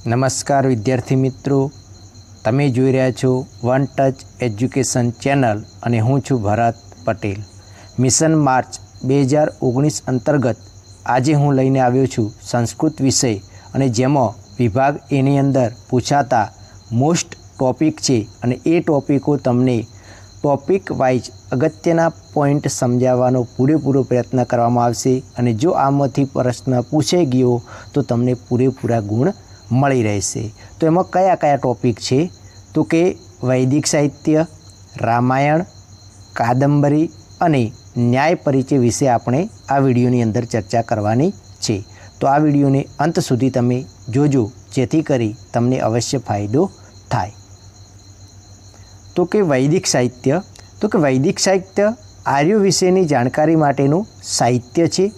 નમસ્કાર વિદ્યાર્થી મિત્રો. તમે જોઈ રહ્યા છો વન ટચ એજ્યુકેશન ચેનલ અને હું છું ભરત પટેલ. મિશન માર્ચ બે હજાર ઓગણીસ અંતર્ગત આજે હું લઈને આવ્યો છું સંસ્કૃત વિષય અને જેમાં વિભાગ એની અંદર પૂછાતા મોસ્ટ ટોપિક છે અને એ ટોપિકો તમને ટોપિક વાઇઝ અગત્યના પોઈન્ટ સમજાવવાનો પૂરેપૂરો પ્રયત્ન કરવામાં આવશે અને જો આમાંથી પ્રશ્ન પૂછાઈ ગયો તો તમને પૂરેપૂરા ગુણ મળી રહેશે. તો એમાં કયા કયા ટોપિક છે? તો કે વૈદિક સાહિત્ય, રામાયણ, કાદંબરી અને ન્યાય પરિચય વિશે આપણે આ વિડીયોની અંદર ચર્ચા કરવાની છે. તો આ વિડીયોને અંત સુધી તમે જોજો, જેથી કરી તમને અવશ્ય ફાયદો થાય. તો કે વૈદિક સાહિત્ય. તો કે વૈદિક સાહિત્ય આર્યો વિશેની જાણકારી માટેનું સાહિત્ય છે.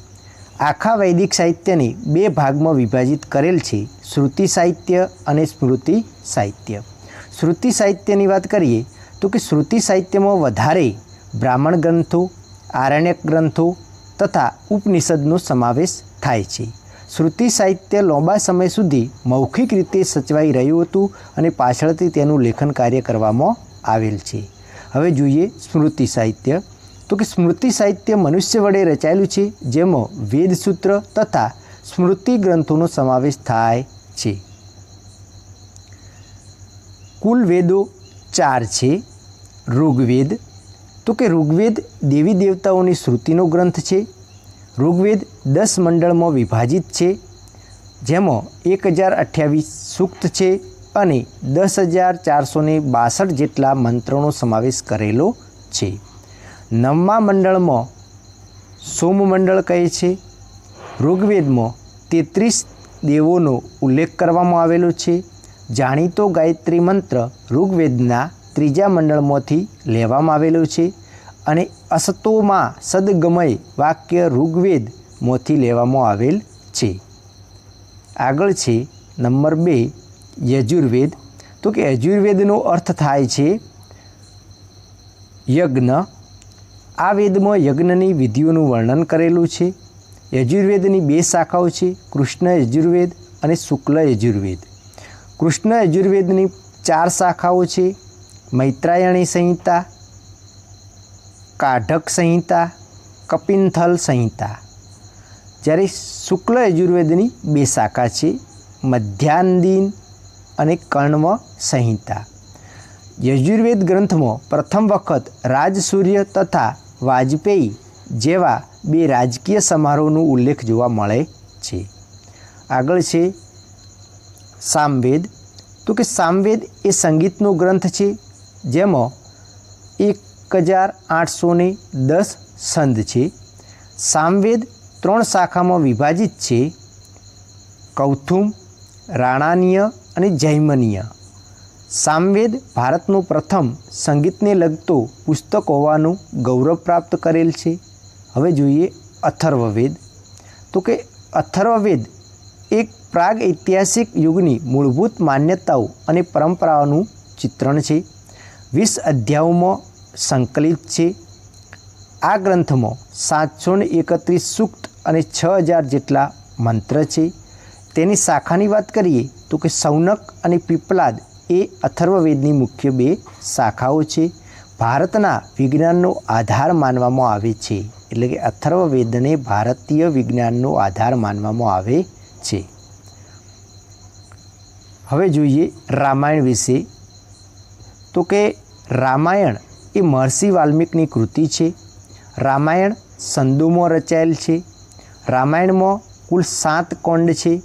આખા વૈદિક સાહિત્યને બે ભાગમાં વિભાજિત કરેલ છે, શ્રુતિ સાહિત્ય અને સ્મૃતિ સાહિત્ય. શ્રુતિ સાહિત્યની વાત કરીએ તો કે શ્રુતિ સાહિત્યમાં વધારે બ્રાહ્મણ ગ્રંથો, આરણ્યક ગ્રંથો તથા ઉપનિષદનો સમાવેશ થાય છે. શ્રુતિ સાહિત્ય લાંબા સમય સુધી મૌખિક રીતે સચવાઈ રહ્યું હતું અને પાછળથી તેનું લેખન કાર્ય કરવામાં આવેલ છે. હવે જોઈએ સ્મૃતિ સાહિત્ય. તો કે સ્મૃતિ સાહિત્ય મનુષ્ય વડે રચાયેલું છે, જેમાં વેદસૂત્ર તથા સ્મૃતિ ગ્રંથોનો સમાવેશ થાય છે. કુલ વેદો ચાર છે. ઋગ્વેદ. તો કે ઋગ્વેદ દેવી દેવતાઓની શ્રુતિનો ગ્રંથ છે. ઋગ્વેદ દસ મંડળમાં વિભાજિત છે, જેમાં એક હજાર અઠ્યાવીસ સૂક્ત છે અને દસ હજાર ચારસો બાસઠ જેટલા મંત્રોનો સમાવેશ કરેલો છે. નવમા મંડળમાં સોમ મંડળ કહે છે. ઋગ્વેદમાં તેત્રીસ દેવોનો ઉલ્લેખ કરવામાં આવેલો છે. જાણીતો ગાયત્રી મંત્ર ઋગ્વેદના ત્રીજા મંડળમાંથી લેવામાં આવેલો છે અને અસતોમાં સદગમય વાક્ય ઋગ્વેદમાંથી લેવામાં આવેલ છે. આગળ છે નંબર બે, યજુર્વેદ. તો કે યજુર્વેદનો અર્થ થાય છે યજ્ઞ આ વેદમાં યજ્ઞની વિધિઓનું વર્ણન કરેલું છે. યજુર્વેદની બે શાખાઓ છે, કૃષ્ણ યજુર્વેદ અને શુક્લ યજુર્વેદ. કૃષ્ણ યજુર્વેદની ચાર શાખાઓ છે, મૈત્રાયણી સંહિતા, કાઢક સંહિતા, કપિનથલ સંહિતા. જ્યારે શુક્લ યજુર્વેદની બે શાખા છે મધ્યાહન અને કર્ણવ સંહિતા. યજુર્વેદ ગ્રંથમાં પ્રથમ વખત રાજસૂર્ય તથા વાજપેયી જેવા બે રાજકીય સમારોહનો ઉલ્લેખ જોવા મળે છે. આગળ છે સામવેદ. તો કે સામવેદ એ સંગીતનો ગ્રંથ છે, જેમાં એક હજાર આઠસો દસ સંદ છે. સામવેદ ત્રણ શાખામાં વિભાજિત છે. કૌથુમ, રાણાનીય અને જૈમનીય. સામવેદ ભારતનું પ્રથમ સંગીતને લગતો પુસ્તક હોવાનું ગૌરવ પ્રાપ્ત કરેલ છે. હવે જોઈએ અથર્વવેદ. તો કે અથર્વવેદ એક પ્રાગ ઐતિહાસિક યુગની મૂળભૂત માન્યતાઓ અને પરંપરાઓનું ચિત્રણ છે. વીસ અધ્યાયોમાં સંકલિત છે. આ ગ્રંથમાં સાતસો એકત્રીસ સૂક્ત અને છ હજાર જેટલા મંત્ર છે. તેની શાખાની વાત કરીએ તો કે સૌનક અને પીપલાદ એ અથર્વવેદની મુખ્ય બે શાખાઓ છે. ભારતના વિજ્ઞાનનો આધાર માનવામાં આવે છે. એટલે કે અથર્વવેદને ભારતીય વિજ્ઞાનનો આધાર માનવામાં આવે છે. હવે જોઈએ રામાયણ વિશે. તો કે રામાયણ એ મહર્ષિ વાલ્મિકની કૃતિ છે. રામાયણ સંદોમાં રચાયેલ છે. રામાયણમાં કુલ સાત કોંડ છે.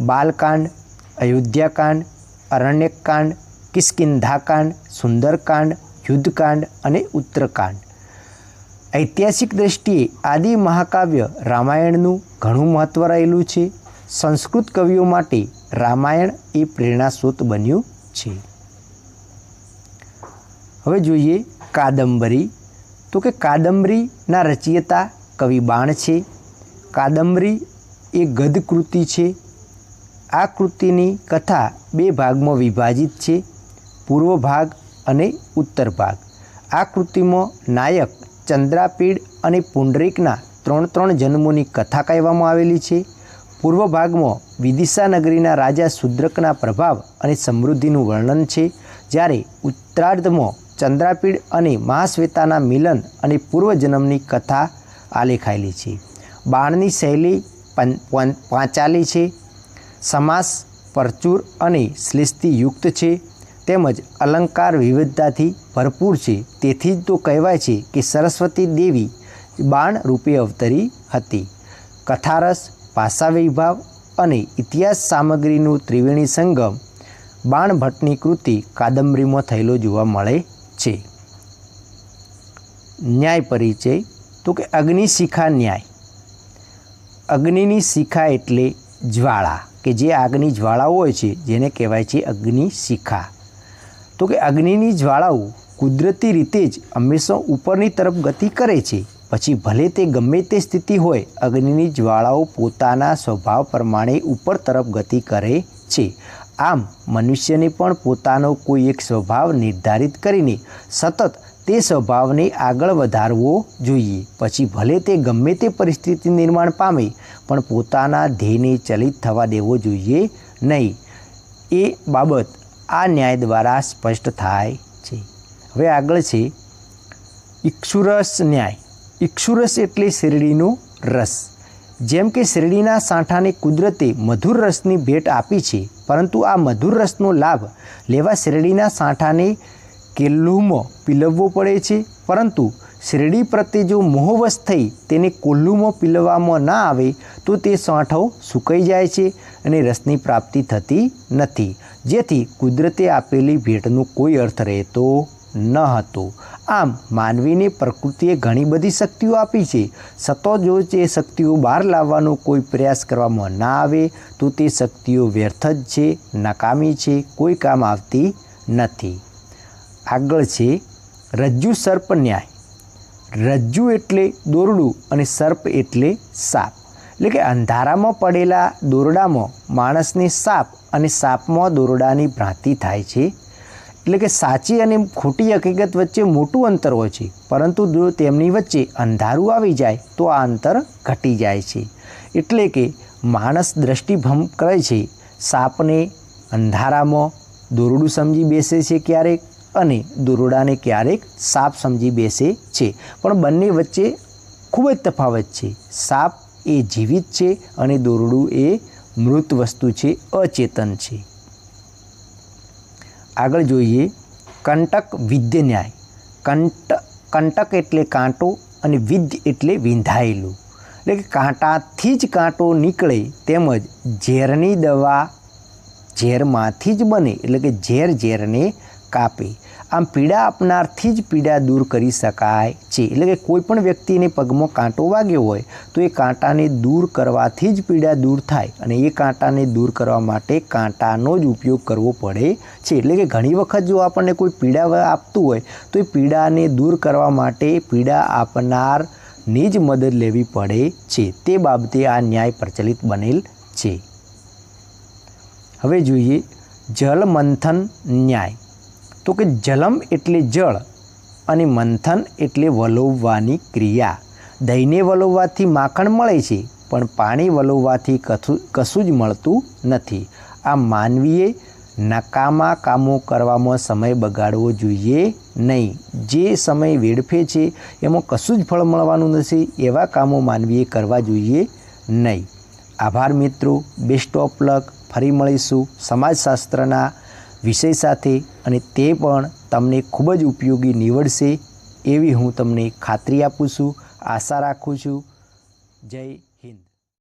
બાલકાંડ, અયોધ્યાકાંડ અરણ્યકાંડ કિસ્કિંધાકાંડ સુંદરકાંડ, યુદ્ધકાંડ અને ઉત્તરકાંડ. ઐતિહાસિક દ્રષ્ટિએ આદિ મહાકાવ્ય રામાયણનું ઘણું મહત્ત્વ રહેલું છે. સંસ્કૃત કવિઓ માટે રામાયણ એ પ્રેરણાસ્ત્રોત બન્યું છે. હવે જોઈએ કાદંબરી. તો કે કાદંબરીના રચયિતા કવિ બાણ છે. કાદંબરી એ ગદ કૃતિ છે. આ કૃતિની કથા બે ભાગમાં વિભાજિત છે, પૂર્વ ભાગ અને ઉત્તર ભાગ. આ કૃતિમાં નાયક, ચંદ્રાપીડ અને પુંડરીકના ત્રણ ત્રણ જન્મોની કથા કહેવામાં આવેલી છે. પૂર્વ ભાગમાં વિદિશા નગરીના રાજા શુદ્રકના પ્રભાવ અને સમૃદ્ધિનું વર્ણન છે, જ્યારે ઉત્તરાર્ધમાં ચંદ્રાપીડ અને મહાશ્વેતાના મિલન અને પૂર્વજન્મની કથા આલેખાયેલી છે. બાણની શૈલી પાંચાલી છે. સમાસ, પરચુર અને યુક્ત છે તેમજ અલંકાર વિવિધતાથી ભરપૂર છે. તેથી જ તો કહેવાય છે કે સરસ્વતી દેવી બાણ રૂપે અવતરી હતી. કથારસ ભાષા વિભાવ અને ઇતિહાસ સામગ્રીનું ત્રિવેણી સંગમ બાણ ભટ્ટની કૃતિ કાદંબરીમાં થયેલો જોવા મળે છે. ન્યાય પરિચય. તો કે અગ્નિશિખા ન્યાય. અગ્નિની શિખા એટલે જ્વાળા, કે જે આગની જ્વાળાઓ હોય છે, જેને કહેવાય છે અગ્નિશિખા તો કે અગ્નિની જ્વાળાઓ કુદરતી રીતે જ હંમેશા ઉપરની તરફ ગતિ કરે છે. પછી ભલે તે ગમે તે સ્થિતિ હોય, અગ્નિની જ્વાળાઓ પોતાના સ્વભાવ પ્રમાણે ઉપર તરફ ગતિ કરે છે. આમ, મનુષ્યને પણ પોતાનો કોઈ એક સ્વભાવ નિર્ધારિત કરીને સતત તે સ્વભાવને આગળ વધારવો જોઈએ. પછી ભલે તે ગમે તે પરિસ્થિતિ નિર્માણ પામે પણ પોતાના ધ્યેયને ચલિત થવા દેવો જોઈએ નહીં. એ બાબત આ ન્યાય દ્વારા સ્પષ્ટ થાય છે. હવે આગળ છે. ઇક્ષુરસ ન્યાય. ઇક્ષુરસ એટલે શેરડીનો રસ. જેમ કે શેરડીના સાંઠાને કુદરતે મધુર રસની ભેટ આપી છે, પરંતુ આ મધુર રસનો લાભ લેવા શેરડીના સાંઠાને કેલ્લુમાં પીલવવો પડે છે? પરંતુ શેરડી પ્રત્યે જો મોહવશ થઈ તેને કોલ્લુમાં પીલવવામાં ના આવે, તો તે સાંઠો સુકાઈ જાય છે અને રસની પ્રાપ્તિ થતી નથી. જેથી કુદરતે આપેલી ભેટનો કોઈ અર્થ રહેતો ન હતો. આમ માનવીને પ્રકૃતિએ ઘણી બધી શક્તિઓ આપી છે. સતો જો તે શક્તિઓ બહાર લાવવાનો કોઈ પ્રયાસ કરવામાં ના આવે, તો તે શક્તિઓ વ્યર્થ જ છે, નકામી છે, કોઈ કામ આવતી નથી. આગળ છે, રજ્જુ સર્પ ન્યાય. રજ્જુ એટલે દોરડું અને સર્પ એટલે સાપ. એટલે કે અંધારામાં પડેલા દોરડામાં માણસને સાપ અને સાપમાં દોરડાની ભ્રાંતિ થાય છે. એટલે કે સાચી અને ખોટી હકીકત વચ્ચે મોટું અંતર હોય છે. પરંતુ જો તેમની વચ્ચે અંધારું આવી જાય, તો આ અંતર ઘટી જાય છે. એટલે કે માણસ દ્રષ્ટિભંગ કરે છે. સાપને અંધારામાં દોરડું સમજી બેસે છે ક્યારેક. અને દોરડાને ક્યારેક સાપ સમજી બેસે છે. પણ બંને વચ્ચે ખૂબ જ તફાવત છે. સાપ એ જીવિત છે અને દોરડું એ મૃત વસ્તુ છે, અચેતન છે. આગળ જોઈએ કંટક વિદ્ય ન્યાય. કંટ, કંટક એટલે કાંટો અને વિદ્ય એટલે વિંધાયેલું. એટલે કે કાંટાથી જ કાંટો નીકળે તેમજ ઝેરની દવા ઝેરમાંથી જ બને. એટલે કે ઝેર ઝેરને કાપે. આમ પીડા આપનારથી જ પીડા દૂર કરી શકાય છે. એટલે કે કોઈ પણ વ્યક્તિને પગમાં કાંટો વાગ્યો હોય, તો એ કાંટાને દૂર કરવાથી જ પીડા દૂર થાય અને એ કાંટાને દૂર કરવા માટે કાંટાનો જ ઉપયોગ કરવો પડે છે. એટલે કે ઘણી વખત જો આપણને કોઈ પીડા આપતું હોય, તો એ પીડાને દૂર કરવા માટે પીડા આપનારની જ મદદ લેવી પડે છે. તે બાબતે આ ન્યાય પ્રચલિત બનેલ છે. હવે જોઈએ જલમંથન ન્યાય. તો કે જલમ એટલે જળ અને મંથન એટલે વલોવવાની ક્રિયા. દહીંને વલોવવાથી માખણ મળે છે, પણ પાણી વલોવવાથી કશું જ મળતું નથી. આ માનવીએ નકામા કામો કરવામાં સમય બગાડવો જોઈએ નહીં. જે સમય વેડફે છે, એમાં કશું જ ફળ મળવાનું નથી, એવા કામો માનવીએ કરવા જોઈએ નહીં. આભાર મિત્રો બેસ્ટ ઓફ લક ફરી મળીશું સમાજશાસ્ત્રના વિષય સાથે અને તે પણ તમને ખૂબ જ ઉપયોગી નીવડશે એવી હું તમને ખાતરી આપું છું, આશા રાખું છું. જય